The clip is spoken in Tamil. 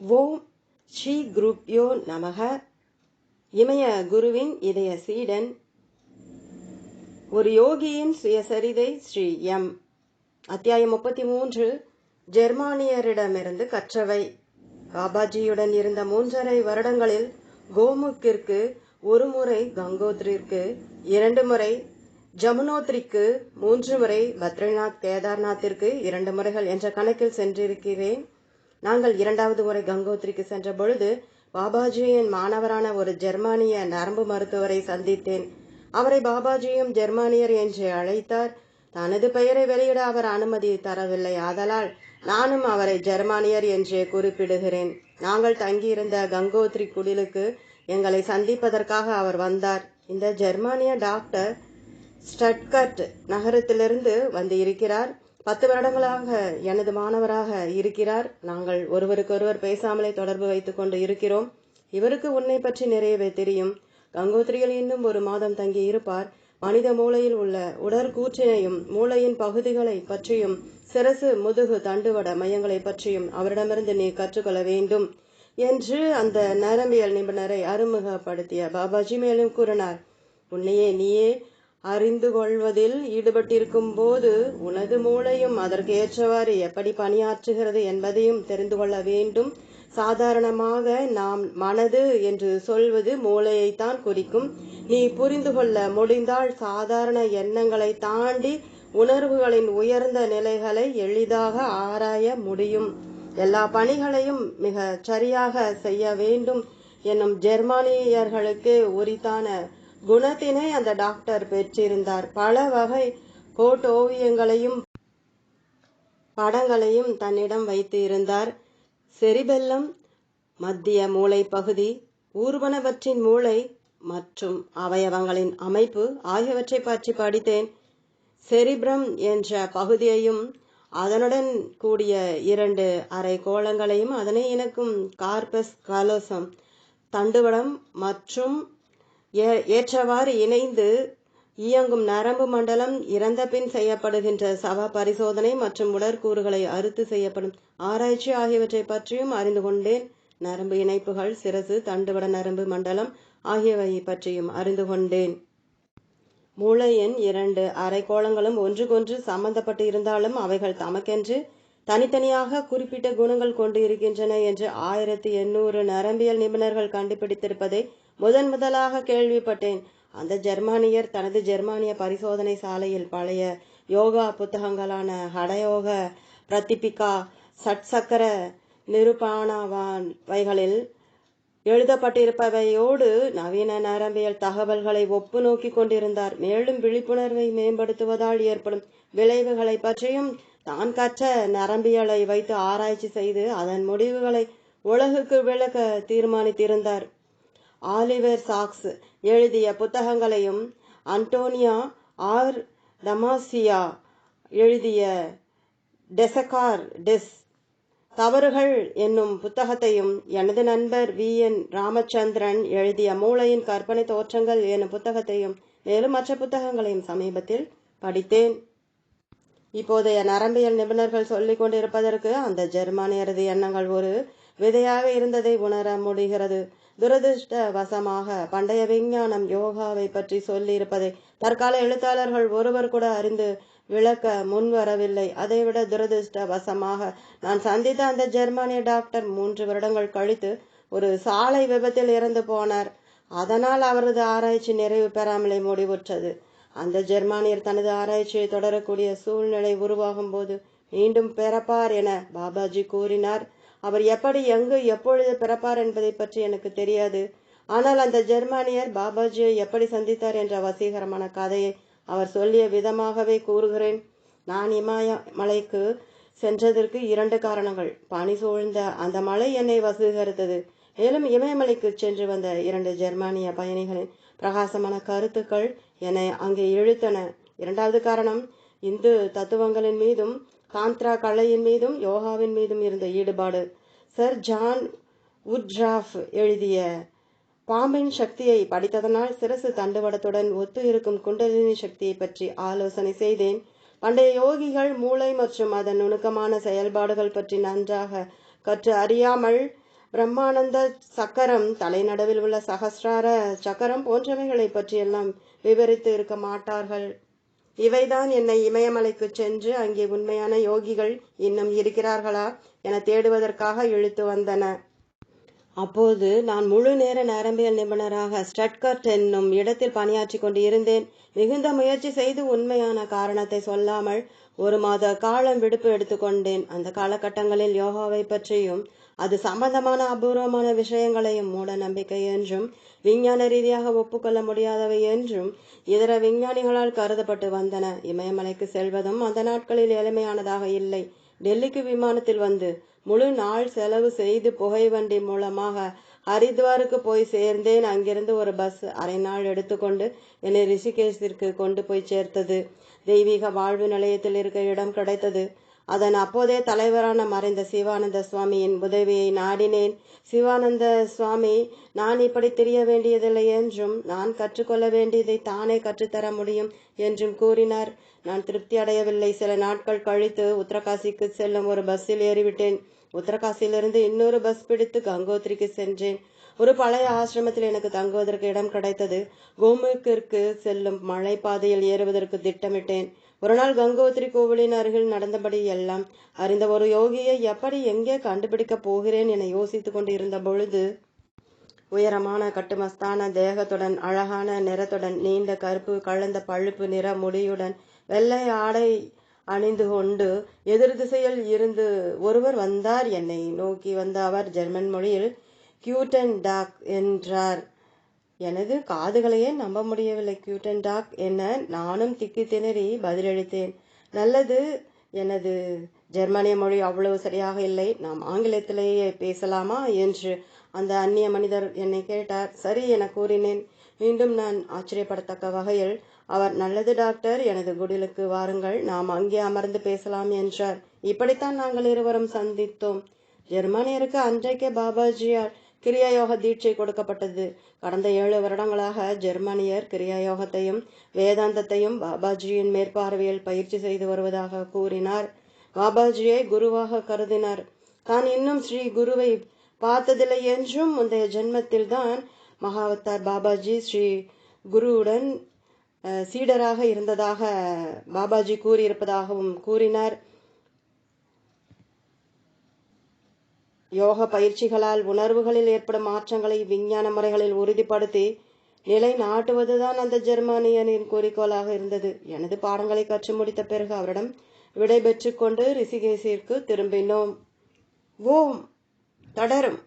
ஓம் ஸ்ரீ குருப்யோ நமக. இமய குருவின் இதய சீடன். ஒரு யோகியின் சுயசரிதை ஸ்ரீ எம். அத்தியாயம் முப்பத்தி மூன்று ஜெர்மானியரிடமிருந்து கற்றவை. பாபாஜியுடன் இருந்த மூன்றரை வருடங்களில் கோமுக்கிற்கு ஒரு முறை கங்கோத்ரிற்கு இரண்டு முறை ஜமுனோத்ரிக்கு மூன்று முறை பத்ரிநாத் கேதார்நாத்திற்கு இரண்டு முறைகள் என்ற கணக்கில் சென்றிருக்கிறேன். நாங்கள் இரண்டாவது முறை கங்கோத்ரிக்கு சென்ற பொழுது பாபாஜியின் மாணவரான ஒரு ஜெர்மானிய நரம்பு மருத்துவரை சந்தித்தேன். அவரை பாபாஜியும் ஜெர்மானியர் என்று அழைத்தார். தனது பெயரை வெளியிட அவர் அனுமதி தரவில்லை. ஆதலால் நானும் அவரை ஜெர்மானியர் என்றே குறிப்பிடுகிறேன். நாங்கள் தங்கியிருந்த கங்கோத்ரி குடிலுக்கு எங்களை சந்திப்பதற்காக அவர் வந்தார். இந்த ஜெர்மானிய டாக்டர் ஸ்டட்கட் நகரத்திலிருந்து வந்து இருக்கிறார் பத்து வருடங்களாக எனது மாணவராக இருக்கிறார். நாங்கள் ஒருவருக்கொருவர் பேசாமலே தொடர்பு வைத்துக் கொண்டு இருக்கிறோம். இவருக்கு உன்னை பற்றி நிறையவே தெரியும். கங்கோத்திரியில் இன்னும் ஒரு மாதம் தங்கி இருப்பார். மனித மூளையில் உள்ள உடற்கூற்றினையும் மூளையின் பகுதிகளை பற்றியும் சிரசு முதுகு தண்டுவட மையங்களை பற்றியும் அவரிடமிருந்து நீ கற்றுக்கொள்ள வேண்டும் என்று அந்த நரம்பியல் நிபுணரை அறிமுகப்படுத்திய பாபாஜி மேலும் கூறினார். உன்னையே நீயே அறிந்து கொள்வதில் ஈடுபட்டிருக்கும் போது உனது மூளையும் அதற்கு ஏற்றவாறு எப்படி பணியாற்றுகிறது என்பதையும் தெரிந்து கொள்ள வேண்டும். சாதாரணமாக நாம் மனது என்று சொல்வது மூளையைத்தான் குறிக்கும். நீ புரிந்து கொள்ள முடிந்தால் சாதாரண எண்ணங்களை தாண்டி உணர்வுகளின் உயர்ந்த நிலைகளை எளிதாக ஆராய முடியும். எல்லா பணிகளையும் மிக சரியாக செய்ய வேண்டும். என்னும் ஜெர்மானியர்களுக்கு உரித்தான குணத்தினை அந்த டாக்டர் பெற்றிருந்தார். பல வகை கோட் ஓவியங்களையும் படங்களையும் தன்னிடம் வைத்து இருந்தார் செரிபெல்லம் மத்திய மூளை பகுதி ஊர்வனவற்றின் மூளை மற்றும் அவயவங்களின் அமைப்பு ஆகியவற்றை பற்றி படித்தேன். செரிப்ரம் என்ற பகுதியையும் அதனுடன் கூடிய இரண்டு அரை கோளங்களையும் அதனை இணைக்கும் கார்பஸ் காலோசம் தண்டுவடம் மற்றும் ஏ ஏற்றவாறு இணைந்து இயங்கும் நரம்பு மண்டலம் இறந்த பின் செய்யப்படுகின்ற சவ பரிசோதனை மற்றும் உடற்கூறுகளை அறுத்து செய்யப்படும் ஆராய்ச்சி ஆகியவற்றை பற்றியும் அறிந்து கொண்டேன். நரம்பு இணைப்புகள் சிரசு தண்டுவட நரம்பு மண்டலம் ஆகியவை பற்றியும் அறிந்து கொண்டேன். மூளையின் இரண்டு. அரைக்கோளங்களும் ஒன்றுக்கொன்று சம்பந்தப்பட்டு இருந்தாலும் அவைகள் தமக்கென்று தனித்தனியாக குறிப்பிட்ட குணங்கள் கொண்டு இருக்கின்றன என்று ஆயிரத்தி எண்ணூறு நரம்பியல் நிபுணர்கள் கண்டுபிடித்திருப்பதை முதன் முதலாக கேள்விப்பட்டேன். அந்த ஜெர்மானியர் தனது ஜெர்மானிய பரிசோதனை சாலையில் பழைய யோகா புத்தகங்களான ஹடயோக பிரதிபிகா சட்சக்கர நிருபானவான் வைகளில் எழுதப்பட்டிருப்பவையோடு நவீன நரம்பியல் தகவல்களை ஒப்பு நோக்கி கொண்டிருந்தார். மேலும் விழிப்புணர்வை மேம்படுத்துவதால் ஏற்படும் விளைவுகளை பற்றியும் தான் கற்ற நரம்பியலை வைத்து ஆராய்ச்சி செய்து அதன் முடிவுகளை உலகுக்கு விளக்க தீர்மானித்திருந்தார். ஆலிவர் சாக்ஸ் எழுதிய புத்தகங்களையும் அன்டோனியா ஆர். டமாசியா எழுதிய டெசகார் டெஸ். தவறுகள் என்னும் புத்தகத்தையும் எனது நண்பர் வி. என். ராமச்சந்திரன் எழுதிய மூளையின் கற்பனை தோற்றங்கள் என்னும் புத்தகத்தையும் மேலும் மற்ற புத்தகங்களையும் சமீபத்தில் படித்தேன். இப்போதைய நரம்பியல் நிபுணர்கள் சொல்லிக் கொண்டிருப்பதற்கு அந்த ஜெர்மானியரது எண்ணங்கள் ஒரு விதையாக இருந்ததை உணர முடிகிறது. துரதிருஷ்டவசமாக பண்டைய விஞ்ஞானம் யோகாவை பற்றி சொல்லியிருப்பதை தற்கால எழுத்தாளர்கள் ஒருவர் கூட அறிந்து விளக்க முன்வரவில்லை. அதைவிட துரதிருஷ்டவசமாக நான் சந்தித்த அந்த ஜெர்மானிய டாக்டர் மூன்று வருடங்கள் கழித்து ஒரு சாலை விபத்தில் இறந்து போனார். அதனால் அவரது ஆராய்ச்சி நிறைவு பெறாமலே முடிவுற்றது. அந்த ஜெர்மானியர் தனது ஆராய்ச்சியை தொடரக்கூடிய சூழ்நிலை உருவாகும் போது மீண்டும் பிறப்பார் என பாபாஜி கூறினார். அவர் எப்படி எங்கு எப்பொழுது பிறப்பார் என்பதை பற்றி எனக்கு தெரியாது. ஆனால் அந்த ஜெர்மானியர் பாபாஜியை எப்படி சந்தித்தார் என்ற வசீகரமான கதையை அவர் சொல்லிய விதமாகவே கூறுகிறேன். நான் இமாய மலைக்கு சென்றதற்கு இரண்டு காரணங்கள். பனி சூழ்ந்த அந்த மலை என்னை வசீகரித்தது. மேலும் இமயமலைக்கு சென்று வந்த இரண்டு ஜெர்மானிய பயணிகளின் பிரகாசமான கருத்துக்கள் என்னை அங்கே இழுத்தன. இரண்டாவது காரணம் இந்து தத்துவங்களின் மீதும் காந்த்ரா கலையின் மீதும் யோகாவின் மீதும் இருந்த ஈடுபாடு. சர் ஜான் உட்ராஃப் எழுதிய பாம்பின் சக்தியை படித்ததனால் சிரசு தண்டுவடத்துடன் ஒத்து இருக்கும் குண்டலினி சக்தியை பற்றி ஆலோசனை செய்தேன். பண்டைய யோகிகள் மூளை மற்றும் அதன் நுணுக்கமான செயல்பாடுகள் பற்றி நன்றாக கற்று அறியாமல் பிரம்மானந்த சக்கரம் தலைநடுவில் உள்ள சகசிரார சக்கரம் போன்றவைகளை பற்றியெல்லாம் விவரித்து இருக்க மாட்டார்கள். இவைதான் என்னை இமயமலைக்கு சென்று அங்கே உண்மையான யோகிகள் இன்னும் இருக்கிறார்களா? என தேடுவதற்காக இழுத்து வந்தன. அப்போது நான் முழு நேர நரம்பியல் நிபுணராக ஸ்டட்கர்ட் என்னும் இடத்தில் பணியாற்றி கொண்டு இருந்தேன் மிகுந்த முயற்சி செய்து உண்மையான காரணத்தை சொல்லாமல் ஒரு மாத காலம் விடுப்பு எடுத்துக்கொண்டேன் அந்த காலகட்டங்களில் யோகாவை பற்றியும் அது சம்பந்தமான அபூர்வமான விஷயங்களையும் மூட நம்பிக்கை என்றும் விஞ்ஞான ரீதியாக ஒப்புக்கொள்ள முடியாதவை என்றும் இதர விஞ்ஞானிகளால் கருதப்பட்டு வந்தன. இமயமலைக்கு செல்வதும் அந்த நாட்களில் எளிமையானதாக இல்லை. டெல்லிக்கு விமானத்தில் வந்து முழு நாள் செலவு செய்து புகை வண்டி மூலமாக ஹரித்வாருக்கு போய் சேர்ந்தேன். அங்கிருந்து ஒரு பஸ் அரை நாள் எடுத்துக்கொண்டு என்னை ரிஷிகேஷிற்கு கொண்டு போய் சேர்த்தது. தெய்வீக வாழ்வு நிலையத்தில் இருக்க இடம் கிடைத்தது. அதன் அப்போதே தலைவரான மறைந்த சிவானந்த சுவாமியின் உதவியை நாடினேன். சிவானந்த சுவாமி நான் இப்படி தெரிய வேண்டியதில்லை என்றும் நான் கற்றுக்கொள்ள வேண்டியதை தானே கற்றுத்தர முடியும் என்றும் கூறினார். நான் திருப்தி அடையவில்லை. சில நாட்கள் கழித்து உத்தரகாசிக்கு செல்லும் ஒரு பஸ்ஸில் ஏறிவிட்டேன். உத்தரகாசியிலிருந்து இன்னொரு பஸ் பிடித்து கங்கோத்திரிக்கு சென்றேன். ஒரு பழைய ஆசிரமத்தில் எனக்கு தங்குவதற்கு இடம் கிடைத்தது. கோமுக்கிற்கு செல்லும் மலைப்பாதையில் ஏறுவதற்கு திட்டமிட்டேன். ஒரு நாள் கங்கோத்திரி கோவிலின் அருகில் நடந்தபடி எல்லாம் அறிந்த ஒரு யோகியை எப்படி எங்கே கண்டுபிடிக்கப் போகிறேன் என யோசித்துக் கொண்டு இருந்த பொழுது உயரமான கட்டுமஸ்தான தேகத்துடன் அழகான நிறத்துடன் நீண்ட கருப்பு கலந்த பழுப்பு நிற முடியுடன் வெள்ளை ஆடை அணிந்து கொண்டு எதிர் திசையில் இருந்து ஒருவர் வந்தார். என்னை நோக்கி வந்த அவர் ஜெர்மன் மொழியில் கியூட்டன் டாக் என்றார். எனது காதுகளையே நம்ப முடியவில்லை கியூட்டன் டாக் என நானும் திக்கி திணறி பதிலளித்தேன். நல்லது எனது ஜெர்மனிய மொழி அவ்வளவு சரியாக இல்லை நாம் ஆங்கிலத்திலேயே பேசலாமா என்று அந்த அந்நிய மனிதர் என்னை கேட்டார். சரி என கூறினேன். மீண்டும் நான் ஆச்சரியப்படத்தக்க வகையில் அவர் நல்லது டாக்டர் எனது குடிலுக்கு வாருங்கள் நாம் அங்கே அமர்ந்து பேசலாம் என்றார். இப்படித்தான் நாங்கள் இருவரும் சந்தித்தோம். ஜெர்மானியருக்கு அன்றைக்கே பாபாஜியார் கிரியாயோக தீட்சை கொடுக்கப்பட்டது. கடந்த ஏழு வருடங்களாக ஜெர்மானியர் கிரியாயோகத்தையும் வேதாந்தத்தையும் பாபாஜியின் மேற்பார்வையில் பயிற்சி செய்து வருவதாக கூறினார். பாபாஜியை குருவாக கருதினார். தான் இன்னும் ஸ்ரீ குருவை பார்த்ததில்லை என்றும் முந்தைய ஜென்மத்தில் தான் மகாவத்தார் பாபாஜி ஸ்ரீ குருவுடன் சீடராக இருந்ததாக பாபாஜி கூறியிருப்பதாகவும் கூறினார். யோக பயிற்சிகளால் உணர்வுகளில் ஏற்படும் மாற்றங்களை விஞ்ஞான முறைகளில் உறுதிப்படுத்தி நிலை நாட்டுவதுதான் அந்த ஜெர்மானியனின் குறிக்கோளாக இருந்தது. எனது பாடங்களை கற்று முடித்த பிறகு அவரிடம் விடை கொண்டு ரிஷிகேசிற்கு திரும்பினோம். ஓம். தொடரும்.